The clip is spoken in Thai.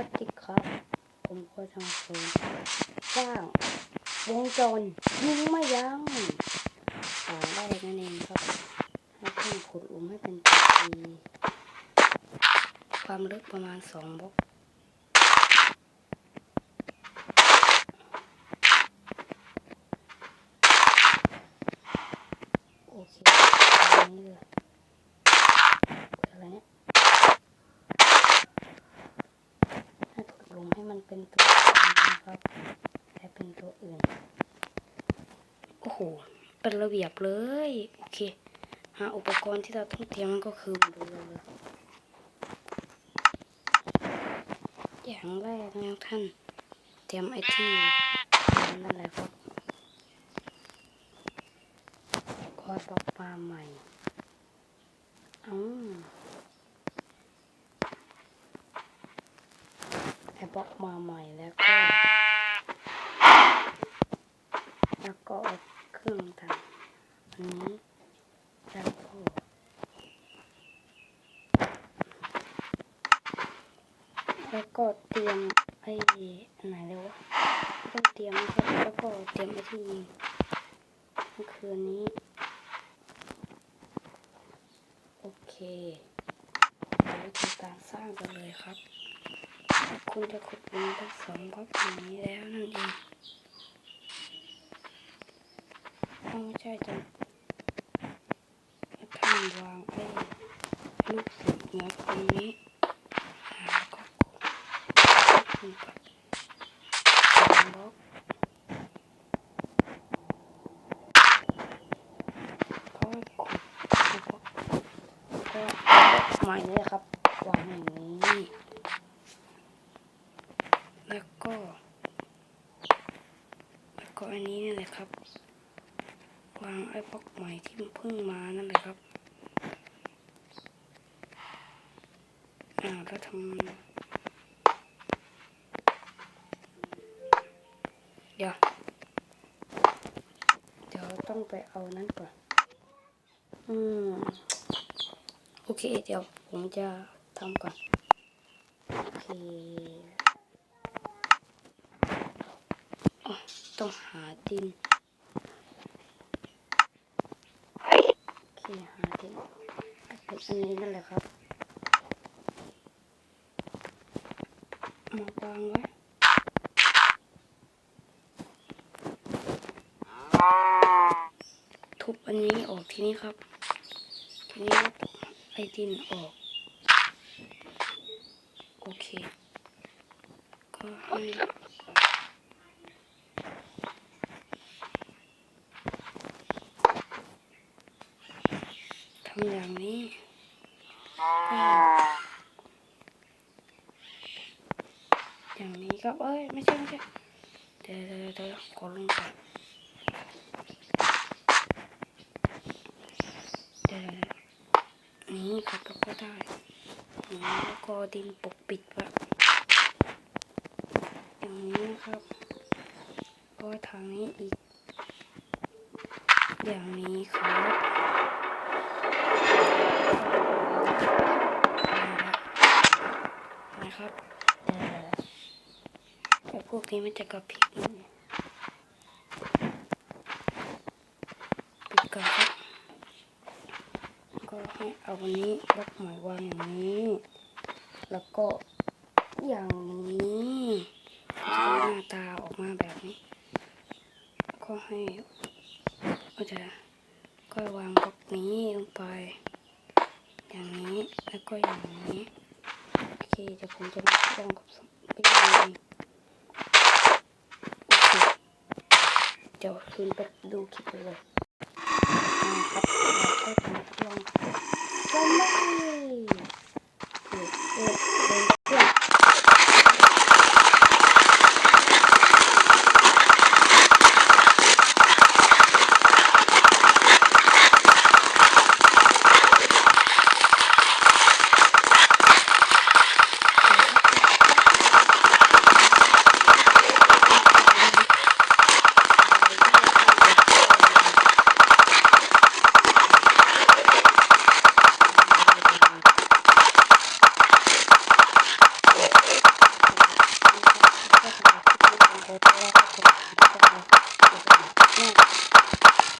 วัสดีครับ ผมก็ทำเป็นสร้าวงจรยิงไม่ยั้งอ่าแรกนั่นเองครับให้เพิ่งขุดอุ้มให้เป็นตีความลึกประมาณสองบล็อกโอเคอันนี้เลยอะไรเนี่ย ให้กดล งให้มันเป็นตัวอื่นะครับแต่เป็นตัวอื่น โอ้โห เป็นระเบียบเลย โอเคหาอุปกรณ์ที่เราต้องเตรียมมันก็คือเลยอย่างแรกนะท่าน เตรียมไอที่นั่นแหละครับคอยบอกมาใหม่ อืม ไอ้ บล็อกมาใหม่แล้วก็ แล้วก็เครื่องทำอันนี้แล้วก็แล้วก็เตรียมไอ้ไหนเลยวะต้องเตรียมแล้วก็เตรียมไอ้ที่คืนนี้ โอเคเราวิธีการสร้างกันเลยครับ คุณจะขุดมได้สองบล็อกอย่างนี้แล้วนั่นเองเอาไม่ใช่จะท่านวางไอ้ลูกศิษย์นะตรงนี้หาก็ขุดกับสองบล็อกก็ขุดแล้วก็แล้วก็เอาบล็อกใหม่นี่ครับวางอย่างนี้ แล้วก็ แล้ว ก็อันนี้นี่แหละครับ วางไอ้บล็อกใหม่ที่เพิ่งมานั่นเลยครับอ่าแล้วทำเดี๋ยวเดี๋ยวต้องไปเอานั้นก่อนอืมโอเคเดี๋ยวผมจะทำก่อนโอเค อ๋อ ต้องหาดินโอเคหาดินเป็นอันนี้นั่นแหละครับมาวางไว้ทุบอันนี้ออกทีนี้ครับ ทีนี้ไอ้ดินออก โอเคก็ให้ อย่างนี้อย่างนี้ครับเอ้ยไม่ใช่ไม่ใช่เดี๋ยวเดี๋ยวเดี๋ยวขอลงก่อนเดี๋ยวเดี๋ยวนี่ครับก็ได้นี่แล้วก็ดินปกปิดไว้อย่างนี้นะครับก็ทางนี้อีก อย่างนี้ครับเดี๋ยวๆแต่ พวกนี้มันจะกระพริบปิดก่อนครับก็ให้เอาวันนี้บล็อกหมายวางอย่างนี้ แล้วก็อย่างนี้หน้าตาออกมาแบบนี้ ก็ให้ก็จะก็วางบล็อกนี้ลงไป อย่างนี้แล้วก็อย่างนี้โอเคเดี๋ยวผมจะมาลองกับสไปดูเองโอเค เดี๋ยวคืนไปดูคลิปเลยนะครับเราก็จะมาทดลองจำไม่เปิดเปิด